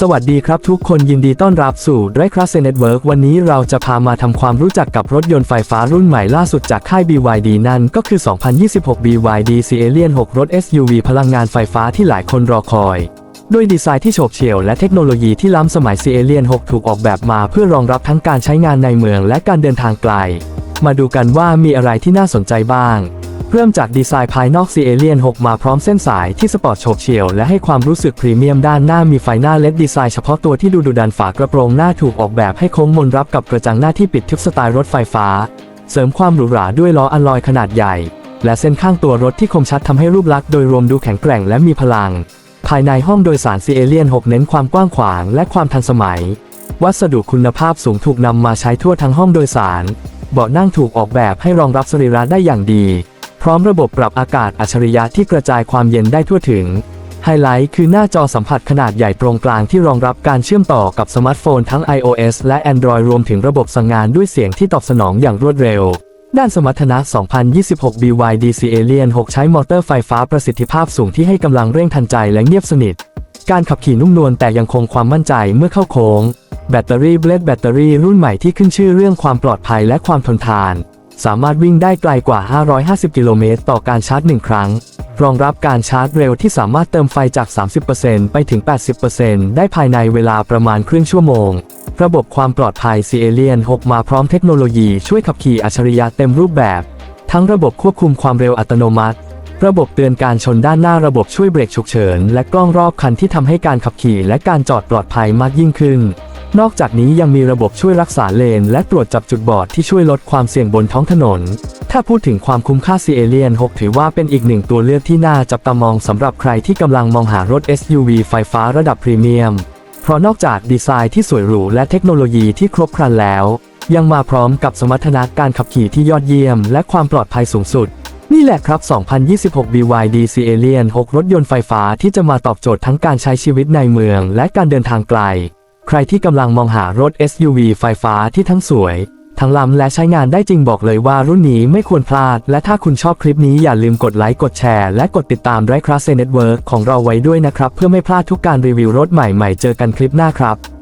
สวัสดีครับทุกคนยินดีต้อนรับสู่ d r i v e Class Network วันนี้เราจะพามาทำความรู้จักกับรถยนต์ไฟฟ้ารุ่นใหม่ล่าสุดจากค่าย BYD นั่นก็คือ 2026 BYD C Alien 6 รถ SUV พลังงานไฟฟ้าที่หลายคนรอคอย ด้วยดีไซน์ที่โฉบเฉี่ยวและเทคโนโลยีที่ล้ำสมัย C Alien 6 ถูกออกแบบมาเพื่อรองรับทั้งการใช้งานในเมืองและการเดินทางไกล มาดูกันว่ามีอะไรที่น่าสนใจบ้าง เริ่มจากดีไซน์ภายนอก C Alien 6มาพร้อมเส้นสายที่สปอร์ตโฉบเฉี่ยวและให้ความรู้สึกพรีเมียมด้านหน้ามีไฟหน้าเล็ดดีไซน์เฉพาะตัวที่ดูดุดันฝากระโปรงหน้าถูกออกแบบให้โค้งมนรับกับกระจังหน้าที่ปิดทึบสไตล์รถไฟฟ้า เสริมความหรูหราด้วยล้ออัลลอยขนาดใหญ่ และเส้นข้างตัวรถที่คมชัดทำให้รูปลักษณ์โดยรวมดูแข็งแกร่งและมีพลัง ภายในห้องโดยสาร C Alien 6เน้นความกว้างขวางและความทันสมัย วัสดุคุณภาพสูงถูกนำมาใช้ทั่วทั้งห้องโดยสาร เบาะนั่งถูกออกแบบให้รองรับสรีระได้อย่างดี ร้อมระบบปรับอากาศอัจฉริยะที่กระจายความเย็นได้ทั่วถึง ไฮไลท์คือหน้าจอสัมผัสขนาดใหญ่ตรงกลางที่รองรับการเชื่อมต่อกับสมาร์ทโฟนทั้ง iOS และ Android รวมถึงระบบสั่งงานด้วยเสียงที่ตอบสนองอย่างรวดเร็ว ด้านสมรรถนะ 2026 BYD C Alien 6 ใช้มอเตอร์ไฟฟ้าประสิทธิภาพสูงที่ให้กำลังเร่งทันใจและเงียบสนิท การขับขี่นุ่มนวลแต่ยังคงความมั่นใจเมื่อเข้าโค้ง แบตเตอรี่เบลดแบตเตอรี่รุ่นใหม่ที่ขึ้นชื่อเรื่องความปลอดภัยและความทนทาน สามารถวิ่งได้ไกลกว่า 550 กิโลเมตรต่อการชาร์จ 1 ครั้ง รองรับการชาร์จเร็วที่สามารถเติมไฟจาก 30%ไปถึง 80%ได้ภายในเวลาประมาณครึ่งชั่วโมง ระบบความปลอดภัย C Alien 6 มาพร้อมเทคโนโลยีช่วยขับขี่อัจฉริยะเต็มรูปแบบ ทั้งระบบควบคุมความเร็วอัตโนมัติ ระบบเตือนการชนด้านหน้าระบบช่วยเบรกฉุกเฉิน และกล้องรอบคันที่ทำให้การขับขี่และการจอดปลอดภัยมากยิ่งขึ้น นอกจากนี้ยังมีระบบช่วยรักษาเลน และตรวจจับจุดบอดที่ช่วยลดความเสี่ยงบนท้องถนน ถ้าพูดถึงความคุ้มค่า C Alien 6ถือว่าเป็นอีกหนึ่งตัวเลือกที่น่าจับตามองสำหรับใครที่กำลังมองหารถ SUV ไฟฟ้าระดับพรีเมียม เพราะนอกจากดีไซน์ที่สวยหรูและเทคโนโลยีที่ครบครันแล้ว ยังมาพร้อมกับสมรรถนะการขับขี่ที่ยอดเยี่ยม และความปลอดภัยสูงสุดนี่แหละครับ 2026 BYD C Alien 6 รถยนต์ไฟฟ้าที่จะมาตอบโจทย์ทั้งการใช้ชีวิตในเมืองและการเดินทางไกล ใครที่กำลังมองหารถ SUV ไฟฟ้าที่ทั้งสวย ทั้งล้ำและใช้งานได้จริงบอกเลยว่ารุ่นนี้ไม่ควรพลาด และถ้าคุณชอบคลิปนี้อย่าลืมกดไลค์กดแชร์และกดติดตามไรคลาสเน็ตเวิร์กของเราไว้ด้วยนะครับ เพื่อไม่พลาดทุกการรีวิวรถใหม่ๆ เจอกันคลิปหน้าครับ